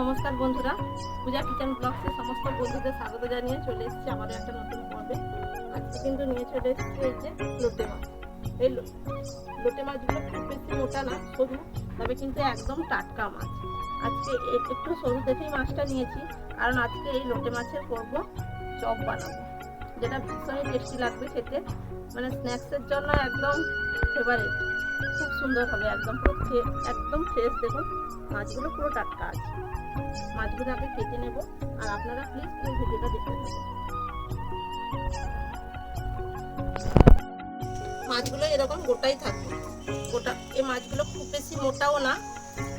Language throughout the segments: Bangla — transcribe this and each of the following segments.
নমস্কার বন্ধুরা, পূজা কিচেন ব্লগসে সমস্ত বন্ধুদের স্বাগত জানিয়ে চলে এসেছি আমাদের একটা নতুন পর্বে। আজকে কিন্তু নিয়ে চলে এসেছি এই যে লোটে মাছ। এই লোটে মাছগুলো খুব বেশি মোটা না, সরু, তবে কিন্তু একদম টাটকা মাছ। আজকে একটু সরু দেখেই মাছটা নিয়েছি, কারণ আজকে এই লোটে মাছের করব চপ বানাবো, যেটা ভীষণই টেস্টি লাগবে খেতে। মানে স্ন্যাক্সের জন্য একদম ফেভারিট খুব সুন্দর হবে, একদম পুরো একদম ফ্রেশ দেখুন, মাছগুলো পুরো টাটকা আছে। মাছগুলো আগে কেটে নেব। আর আপনারা প্লিজ পুরো ভিডিওটা দেখতে থাকুন। মাছগুলো এরকম গোটাই থাকে। গোটা, এই মাছগুলো খুব বেশি মোটাও না,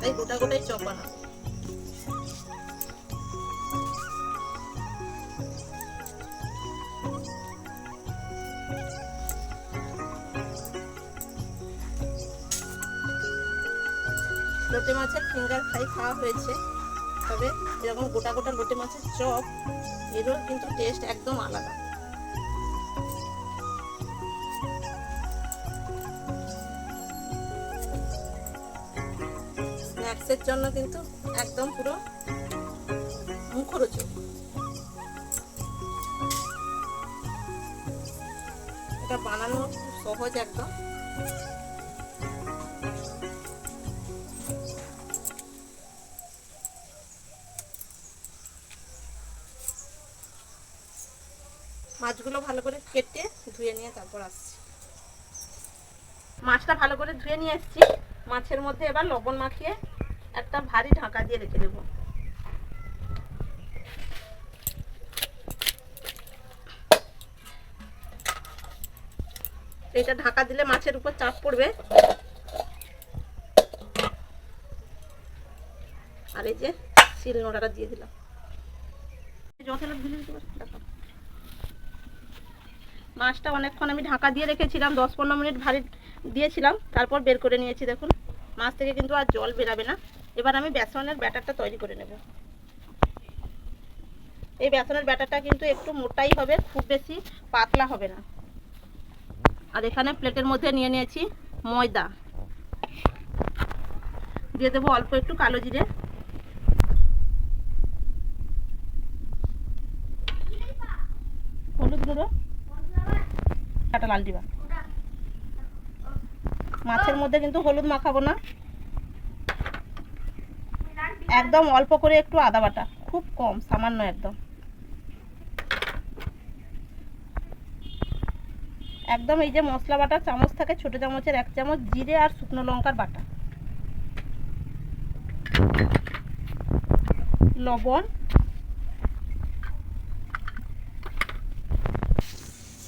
তাই গোটা গোটাই চপ বানাবো লোটে মাছের ফিঙ্গার ফ্রাই খাওয়া হয়েছে। তবে এরকম গোটা গোটা লোটে মাছের চপ, এরও কিন্তু টেস্ট একদম আলাদা। স্ন্যাক্সের জন্য কিন্তু একদম পুরো মুখরোচক। এটা বানানো সহজ একদম। মাছগুলো ভালো করে কেটে ধুয়ে নিয়ে তারপর আসছি। মাছটা ভালো করে ধুয়ে নিয়ে এসেছি। মাছের মধ্যে এবার লবণ মাখিয়ে একটা ভারী ঢাকা দিয়ে রেখে দেবো। এটা ঢাকা দিলে মাছের উপর চাপ পড়বে। আর এই যে শিল নোড়াটা দিয়ে দিলাম। জল পারছি। দেখো মাছটা অনেকক্ষণ আমি ঢাকা দিয়ে রেখেছিলাম, দশ পনেরো মিনিট ভারী দিয়েছিলাম, তারপর বের করে নিয়েছি দেখুন। মাছ থেকে কিন্তু আর জল বেরাবে না। এবার আমি বেসনের ব্যাটারটা তৈরি করে নেব। এই বেসনের ব্যাটারটা কিন্তু একটু মোটাই হবে, খুব বেশি পাতলা হবে না। আর এখানে প্লেটের মধ্যে নিয়ে নিয়েছি ময়দা। দিয়ে দেবো অল্প একটু কালো জিরে। হলুদ গুঁড়ো। একটা লাল ডিবা। মাছের মধ্যে কিন্তু হলুদ মাখাবো না। একদম অল্প করে একটু আদা বাটা, খুব কম, সামান্য একদম। একদম এই যে মশলা বাটা চামচ থাকে, ছোট চামচের এক চামচ, জিরে আর শুকনো লঙ্কার বাটা। লবণ।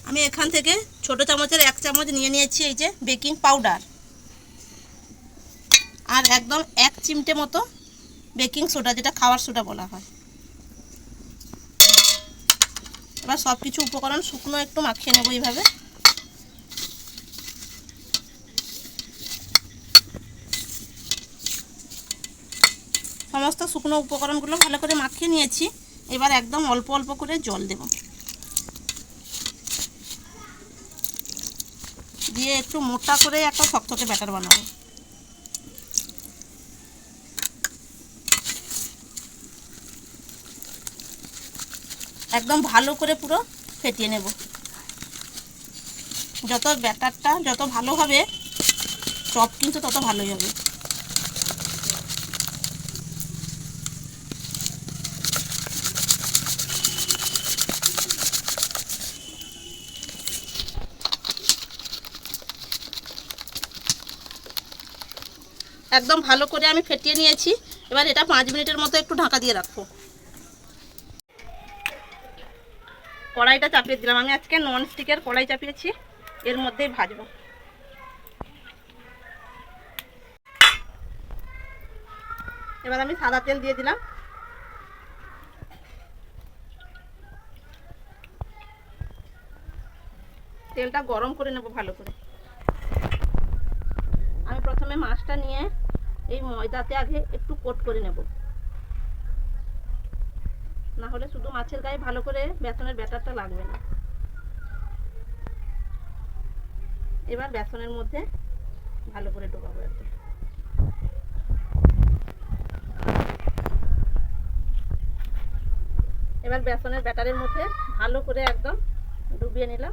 আমি এখান থেকে ছোট চামচের এক চামচ নিয়ে নিয়েছি এই যে বেকিং পাউডার। আর একদম এক চিমটে মতো বেকিং সোডা, যেটা খাওয়ার সোডা বলা হয়। এবার সব কিছু উপকরণ শুকনো একটু মাখিয়ে নেব এইভাবে। সমস্ত শুকনো উপকরণগুলো ভালো করে মাখিয়ে নিয়েছি। এবার একদম অল্প অল্প করে জল দেবো। দিয়ে একটু মোটা করে একটা শক্তকে ব্যাটার বানাবো। একদম ভালো করে পুরো ফেটিয়ে নেব। যত ব্যাটারটা যত ভালো হবে, চপ কিন্তু তত ভালোই হবে। একদম ভালো করে আমি ফেটিয়ে নিয়েছি। এবার এটা পাঁচ মিনিটের মতো একটু ঢাকা দিয়ে রাখব। কড়াইটা চাপিয়ে দিলাম। আমি আজকে নন স্টিকের কড়াই চাপিয়েছি। এর মধ্যেই ভাজবো। এবার আমি সাদা তেল দিয়ে দিলাম। তেলটা গরম করে নেব ভালো করে। আমি প্রথমে মাছটা নিয়ে এই ময়দাতে আগে একটু কোট করে নেব। না হলে শুধু মাছের গায়ে ভালো করে বেসনের ব্যাটারটা লাগবে না। এবার বেসনের মধ্যে ভালো করে ডোবাবো একদম। এবার বেসনের ব্যাটারের মধ্যে ভালো করে একদম ডুবিয়ে নিলাম।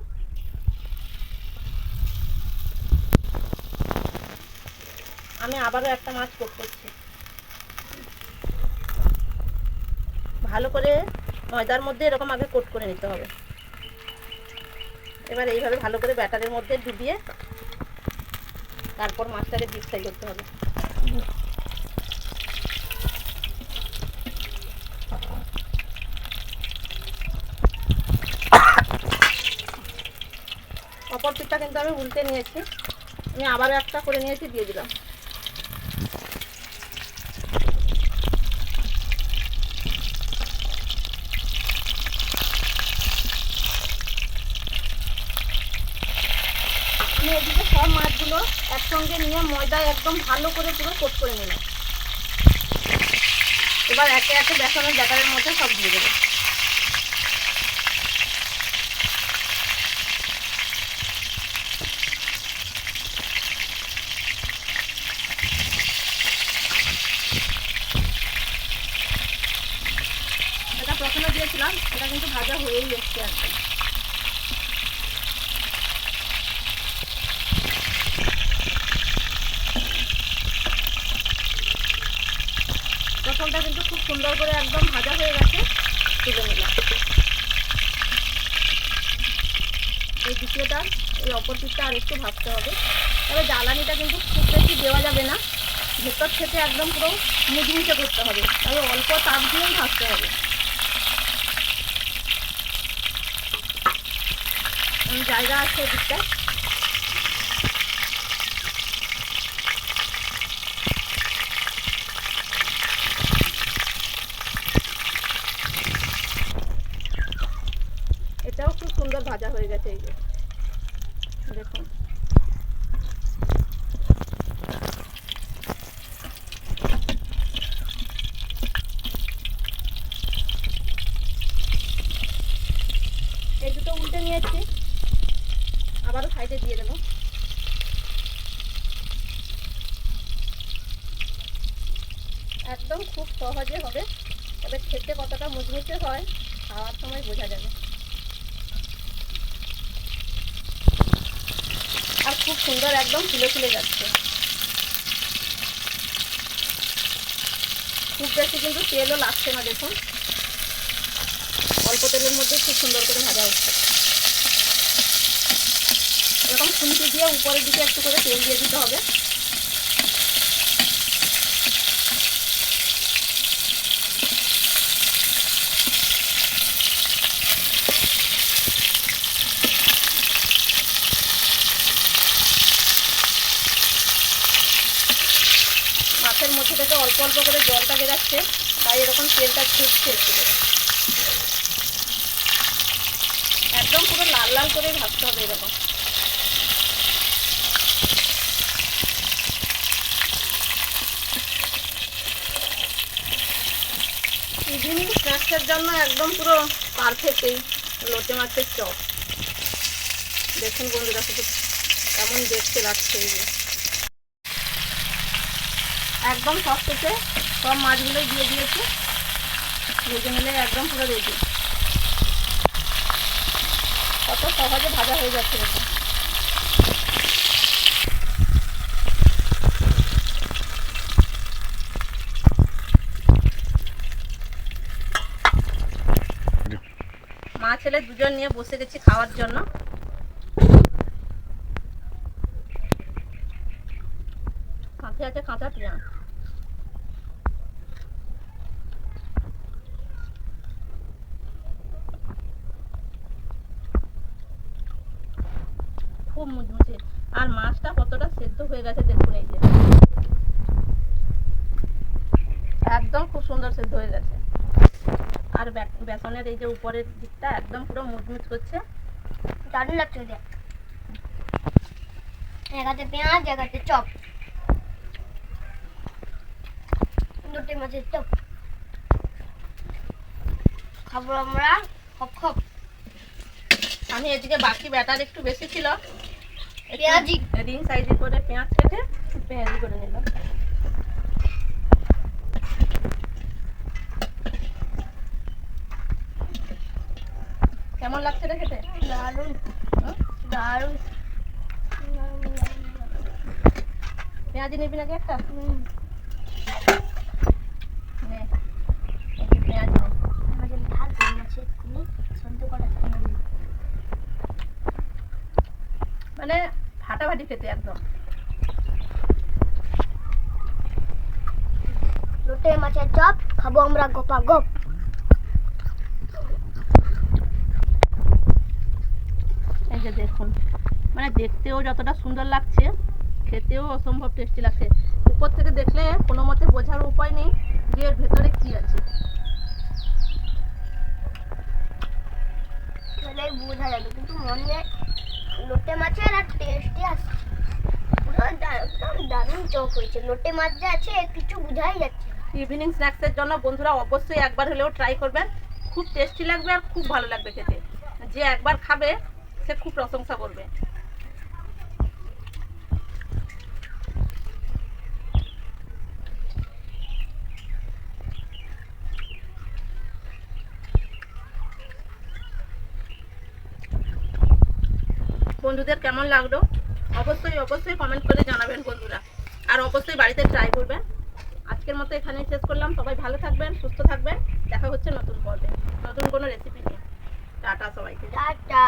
আমি আবারও একটা মাছ কোট করছি। ভালো করে ময়দার মধ্যে এরকম আগে কোট করে নিতে হবে। এবার এইভাবে ভালো করে ব্যাটারের মধ্যে ডুবিয়ে তারপর মাছটাকে ডিপ ফ্রাই করতে হবে। অপর পিঠটা কিন্তু আমি উল্টে নিয়েছি। আমি আবারও একটা করে নিয়েছি, দিয়ে দিলাম আমি এদিকে সব মাছগুলো একসঙ্গে নিয়ে ময়দায় একদম ভালো করে পুরো কোট করে নিলাম। এবার একে একে বেসনের ব্যাটারের মধ্যে সব দিয়ে দেবো এটা প্রথমে দিয়েছিলাম এটা কিন্তু ভাজা হয়েই এসছে একদম প্রথমটা কিন্তু খুব সুন্দর করে একদম ভাজা হয়ে গেছে। তুলে নিলাম। এই দ্বিতীয়টা, এই অপর পিঠটা আর একটু ভাজতে হবে। তবে জ্বালানিটা কিন্তু খুব বেশি দেওয়া যাবে না। ভেতর থেকে একদম পুরো মুচমুচে করতে হবে। তবে অল্প তাপ দিয়েই ভাজতে হবে। জায়গা আছে এদিকটা এটাও খুব সুন্দর এই দেখুন। এই দুটো উল্টে নিয়েছি। আবারও সাইডে দিয়ে দেবো। একদম খুব সহজে হবে। তবে খেতে কতটা মুচমুচে হয়, খাওয়ার সময় বোঝা যাবে। আর খুব সুন্দর একদম ফুলে ফুলে যাচ্ছে। খুব বেশি কিন্তু তেলও লাগছে না, দেখুন। অল্প তেলের মধ্যে খুব সুন্দর করে ভাজা হচ্ছে। এরকম খুন্তি দিয়ে উপরের দিকে একটু করে তেল দিয়ে দিতে হবে মাছের মধ্যে থেকে অল্প অল্প করে জলটা বেরাচ্ছে তাই এরকম তেলটা ছুটছে একটু করে একদম পুরো লাল করে ভাজতে হবে এরকম। ইভিনিং স্ন্যাক্সের জন্য একদম পুরো পারফেক্ট এই লোটে মাছের চপ। দেখুন বন্ধুরা শুধু কেমন দেখতে লাগছে এই একদম সবশেষে সব মাছগুলোই দিয়ে দিয়েছে। ভেজে নিলে একদম পুরো রেডি কত সহজে ভাজা হয়ে যাচ্ছে দেখুন মা ছেলে দুজন নিয়ে বসে গেছি খাওয়ার জন্য। সাথে আছে কাঁচা পেঁয়াজ মুচমুচে আর মাছটা কতটা সেদ্ধ হয়ে গেছে দেখুন এই যে। একদম খুব সুন্দর সেদ্ধ হয়ে গেছে। আর বেসনের এই যে উপরের দিকটা একদম পুরো মুচমুচ করছে দারুণ লাগছে দেখ এক হাতে পেঁয়াজ এক হাতে চপ। দুটি মাছের চপ। খাব আমরা খপ খপ। আমি এদিকে বাকি ব্যাটার একটু বেশি ছিল। পেঁয়াজি। রিং সাইজে করে পেঁয়াজ কেটে পেঁয়াজি করে নিলাম। কেমন লাগছে রে খেতে? দারুণ। হুম? দারুণ। পেঁয়াজি নিবি নাকি একটা হুম। নে এই যে পেঁয়াজ নে। আমাদের ভাত হয়ে গেছে এক্ষুনি সদ্য করা থাকবে মানে ফাটাফাটি খেতে একদম। লোটে মাছের চপ খাব আমরা গোপা গোপ। এই যে দেখুন মানে দেখতেও যতটা সুন্দর লাগছে খেতেও অসম্ভব টেস্টি লাগছে। উপর থেকে দেখলে কোনো মতে বোঝার উপায় নেই যে এর ভেতরে কি আছে। বোঝা যাবে কিন্তু মনে লোটে মাছের আর টেস্টই আসছে পুরো দা- একদম দারুণ চপ হয়েছে। মাছ যে আছে, কিছু বোঝাই যাচ্ছে ইভিনিং স্ন্যাক্সের জন্য বন্ধুরা অবশ্যই একবার হলেও ট্রাই করবেন। খুব টেস্টি লাগবে আর খুব ভালো লাগবে খেতে। যে একবার খাবে, সে খুব প্রশংসা করবে। বন্ধুদের কেমন লাগল? অবশ্যই অবশ্যই কমেন্ট করে জানাবেন বন্ধুরা। আর অবশ্যই বাড়িতে ট্রাই করবেন। আজকের মতো এখানেই শেষ করলাম। সবাই ভালো থাকবেন, সুস্থ থাকবেন। দেখা হচ্ছে নতুন পর্বে। নতুন কোনো রেসিপি নিয়ে। টাটা সবাইকে। টাটা।